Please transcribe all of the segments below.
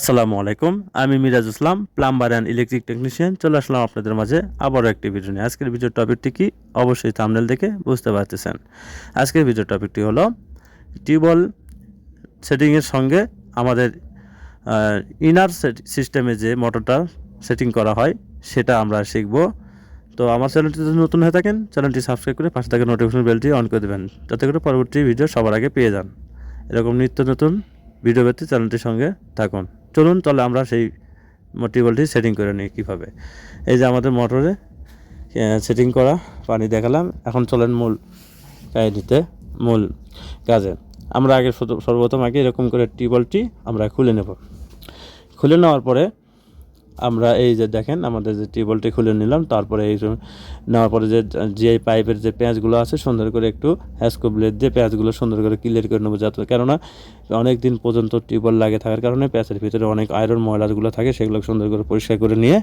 আসসালামু আলাইকুম, আমি Miraj Islam, plumber and electric technician. চলে আসলাম আপনাদের মাঝে আবারও একটি ভিডিও নিয়ে। আজকের ভিডিওর টপিকটি কি? অবশ্যই থামনেল দেখে বুঝতে পারতেছেন। আজকের ভিডিওর টপিকটি হলো, টিউবওয়েল সেটিংয়ের সঙ্গে আমাদের ইনার সিস্টেমে যে মোটরটা সেটিং করা হয়, সেটা আমরা শিখব। তো আমার চ্যানেলটি যদি নতুন হয়ে থাকেন, চ্যানেলটি সাবস্ক্রাইব করে পাশে থাকা নোটিফিকেশন বেলটি অন করে দেবেন, যাতে করে পরবর্তী ভিডিও সবার আগে পেয়ে যান। এরকম নিত্য নতুন ভিডিও ব্যক্তি চ্যানেলটির সঙ্গে থাকুন। চলুন, তাহলে আমরা সেই টিউবওয়েলটি সেটিং করে নিই কীভাবে। এই যে আমাদের মোটরে সেটিং করা, পানি দেখালাম। এখন চলেন মূল কাহিনিতে মূল কাজে। আমরা আগে সর্বপ্রথম আগে এরকম করে টিউবওয়েলটি আমরা খুলে নেব। খুলে নেওয়ার পরে আমরা এই যে দেখেন, আমাদের যে টিউবওয়েলটি খুলে নিলাম, তারপরে এই নেওয়ার পরে যে যে পাইপের যে পেঁয়াজগুলো আছে, সুন্দর করে একটু হ্যাসকো ব্লেড দিয়ে পেঁয়াজগুলো সুন্দর করে ক্লিয়ার করে নেব যাতে কেননা অনেক দিন পর্যন্ত টিউবওয়েল লাগে থাকার কারণে পেঁয়াজের ভিতরে অনেক আয়রন ময়লাগুলো থাকে, সেগুলো সুন্দর করে পরিষ্কার করে নিয়ে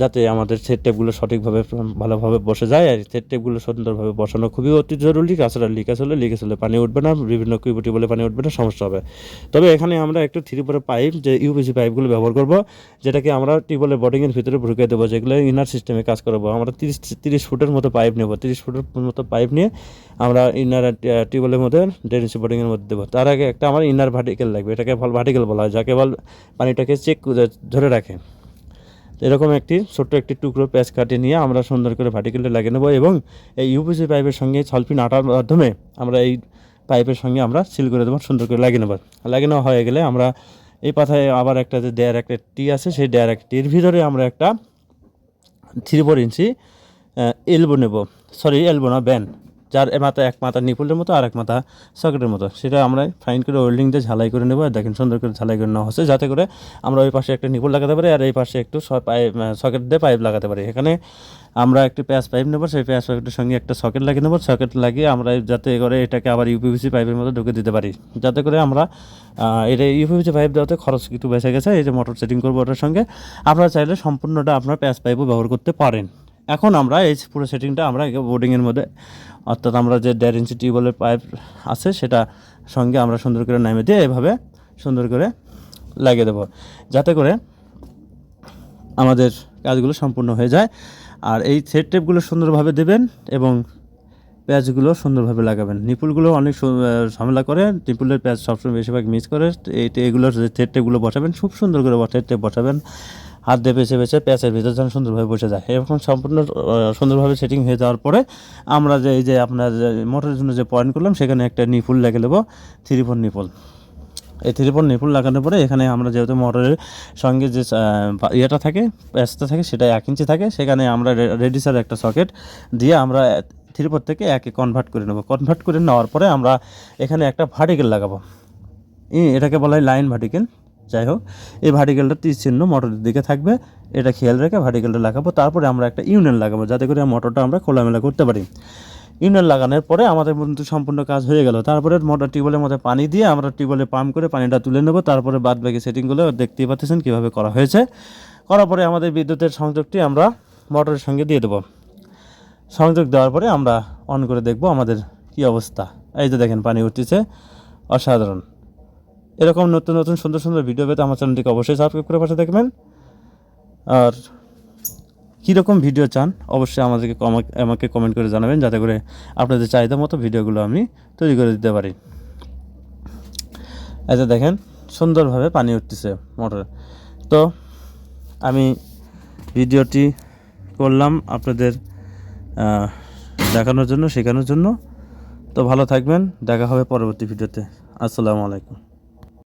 যাতে আমাদের সেট টেপগুলো সঠিকভাবে ভালোভাবে বসে যায়। আর সেট টেপগুলো সুন্দরভাবে বসানো খুবই অতি জরুরি। তাছাড়া লিকেজ হলে লিকেজ হলে পানি উঠবে না, বিভিন্ন কিউবিটি বলে পানি উঠবে না, সমস্যা হবে। তবে এখানে আমরা একটু থ্রি পরে পাইপ যে ইউপিসি পাইপগুলো ব্যবহার করব, যেটাকে আমরা টিউবওয়েলের বডিংয়ের ভিতরে ঢুকে দেবো, যেগুলো ইনার সিস্টেমে কাজ করব। আমরা তিরিশ তিরিশ ফুটের মতো পাইপ নেব। তিরিশ ফুটের মতো পাইপ নিয়ে আমরা ইনার টিউবওয়েলের মধ্যে ড্রেনেজ বোর্ডিংয়ের মধ্যে দেবো। তার আগে একটা আমার ইনার ভার্টিকেল লাগবে। এটাকে ভালো ভার্টিকেল বলা হয়, যাকে বল পানিটাকে চেক ধরে রাখে। এরকম একটি ছোট্ট একটি টুকরো প্যাঁচ কাটিয়ে নিয়ে আমরা সুন্দর করে ভার্টিকেলটা লাগিয়ে নেব এবং এই ইউপিসি পাইপের সঙ্গে সলফিন আটার মাধ্যমে আমরা এই পাইপের সঙ্গে আমরা সিল করে দেবো, সুন্দর করে লাগিয়ে নেব। লাগিয়ে হয়ে গেলে আমরা এই পাথায় আবার একটা যে দেয়ার একটা টি আছে, সেই দেয়ার একটা টির ভিতরে আমরা একটা থ্রি ফোর ইঞ্চি এলবো নেব। সরি এলবো না ব্যান যার মাথা এক মাথা নিপুলের মতো আর এক মাথা সকেটের মতো। সেটা আমরা ফাইন করে ওয়েল্ডিং দিয়ে ঝালাই করে নেব। আর দেখেন সুন্দর করে ঝালাই করে নেওয়া হচ্ছে। যাতে করে আমরা ওই পাশে একটা নিপুল লাগাতে পারি আর এই পাশে একটু সকেট দিয়ে পাইপ লাগাতে পারি। এখানে আমরা একটি প্যাঁচ পাইপ নেব। সেই প্যাঁচ পাইপের সঙ্গে একটা সকেট লাগিয়ে নেব। সকেট লাগিয়ে আমরা যাতে করে এটাকে আবার ইউপিভিসি পাইপের মধ্যে ঢুকে দিতে পারি। যাতে করে আমরা এটা ইউপিভিসি পাইপ দেওয়াতে খরচ একটু বেঁচে গেছে। এই যে মোটর সেটিং করব ওটার সঙ্গে। আপনারা চাইলে সম্পূর্ণটা আপনার প্যাঁচ পাইপও ব্যবহার করতে পারেন। এখন আমরা এই পুরো সেটিংটা আমরা বোর্ডিংয়ের মধ্যে, অর্থাৎ আমরা যে দেড় ইঞ্চি টিউবওয়েলের পাইপ আছে সেটা সঙ্গে আমরা সুন্দর করে নামে দিয়ে এভাবে সুন্দর করে লাগিয়ে দেবো। যাতে করে আমাদের কাজগুলো সম্পূর্ণ হয়ে যায়। আর এই সেট টেপগুলো সুন্দরভাবে দেবেন এবং পেঁয়াজগুলো সুন্দরভাবে লাগাবেন। নিপুলগুলো অনেক ঝামেলা করে। নিপুলের পেঁয়াজ সবসময় বেশিরভাগ মিস করে। এগুলোর যে সেট টেপগুলো বসাবেন, খুব সুন্দর করে সেট টেপ বসাবেন। হাত দিয়ে পেঁচে পেঁচে পেঁয়াজের ভিতর যেন সুন্দরভাবে বসে যায়। এরকম সম্পূর্ণ সুন্দরভাবে সেটিং হয়ে যাওয়ার পরে আমরা যে, এই যে আপনার মোটরের জন্য যে পয়েন্ট করলাম, সেখানে একটা নিপুল লেগে নেব থ্রি ফোর নিপুল। এই ফোর নিপুল লাগানোর পরে এখানে আমরা যেহেতু মোটরের সঙ্গে যে ইয়েটা থাকে প্যাচটা থাকে, সেটা এক ইঞ্চি থাকে, সেখানে আমরা রেডিসার একটা সকেট দিয়ে আমরা থ্রি ফোর থেকে একে কনভার্ট করে নেব। কনভার্ট করে নেওয়ার পরে আমরা এখানে একটা ভার্টিকেল লাগাবো। এটাকে বলা হয় লাইন ভার্টিকেল যাই হোক, এই ভার্টিকেলটা তীর চিহ্ন মোটরের দিকে থাকবে। এটা খেয়াল রেখে ভার্টিকেলটা লাগাবো। তারপরে আমরা একটা ইউনিয়ন লাগাবো, যাতে করে মোটরটা আমরা খোলামেলা করতে পারি। ইউনিয়ন লাগানোর পরে আমাদের কিন্তু সম্পূর্ণ কাজ হয়ে গেল। তারপরে মোটর টিউবওয়েলের মধ্যে পানি দিয়ে আমরা টিউবওয়েলে পাম্প করে পানিটা তুলে নেব। তারপরে বাদ বাকি সেটিংগুলো দেখতেই পাচ্ছেন কীভাবে করা হয়েছে। করার পরে আমাদের বিদ্যুতের সংযোগটি আমরা মোটরের সঙ্গে দিয়ে দেবো। সংযোগ দেওয়ার পরে আমরা অন করে দেখব আমাদের কি অবস্থা। এই যে দেখেন, পানি উঠতেছে। অসাধারণ। এরকম নতুন নতুন, সুন্দর সুন্দর ভিডিও পেতে আমার চ্যানেলটিকে অবশ্যই সাবস্ক্রাইব করে পাশে দেখবেন। আর কীরকম ভিডিও চান, অবশ্যই আমাদেরকে আমাকে কমেন্ট করে জানাবেন, যাতে করে আপনাদের চাহিদা মতো ভিডিওগুলো আমি তৈরি করে দিতে পারি। যে দেখেন, সুন্দরভাবে পানি উঠতেছে মোটরে। তো আমি ভিডিওটি করলাম আপনাদের দেখানোর জন্য, শেখানোর জন্য। তো ভালো থাকবেন, দেখা হবে পরবর্তী ভিডিওতে আসসালামু আলাইকুম।